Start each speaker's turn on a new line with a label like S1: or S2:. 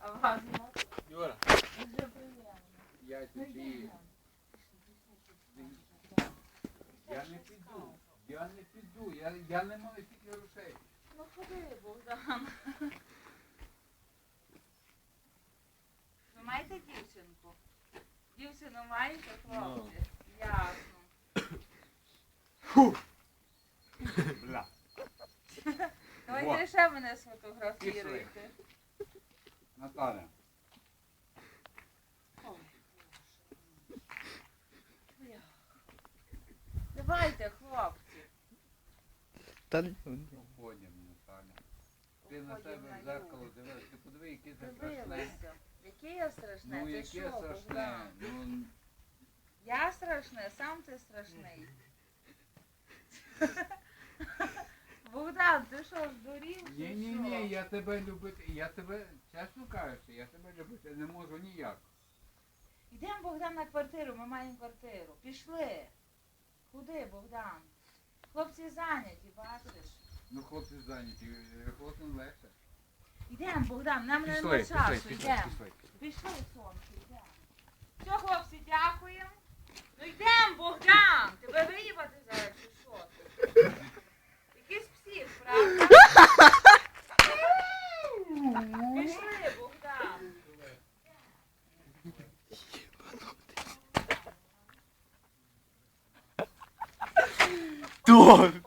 S1: А вас
S2: Юра,
S1: дуже приємно.
S2: я
S1: Ну,
S2: тобі. Я не піду. Я не піду. Я, я не маю тільки грошей.
S1: Ну ходи, Богдан. Ви маєте дівчинку? Дівчину маєте, хлопці? Ясно. Фу.
S2: Бля.
S1: Давайте ще мене сфотографіруйте.
S2: Наталя.
S1: Давайте, хлопці.
S3: Та
S2: Уходимо, Наталя. Ти на себе в зеркало
S1: юг.
S2: дивилась. Ти подиви, яке це страшне.
S1: Дивилися. Яке я страшне?
S2: Ну,
S1: Ти
S2: яке
S1: що,
S2: страшне.
S1: Богдан?
S2: Ну,
S1: Я страшне, сам ти страшний. Богдан, ти що, здурів? чи
S2: ні, ні,
S1: що?
S2: ні, я тебе любити. Я тебе, чесно кажучи, я тебе любити не можу ніяк.
S1: Йдемо, Богдан, на квартиру, ми маємо квартиру. Пішли. Куди, Богдан? Хлопці зайняті, бачиш.
S2: Ну, хлопці зайняті, е, хлопцям легше.
S1: Йдемо, Богдан, нам не
S2: Пішли,
S1: на
S2: пішли,
S1: часу,
S2: пішли,
S1: йдемо.
S2: пішли.
S1: Пішли, сонце, Du!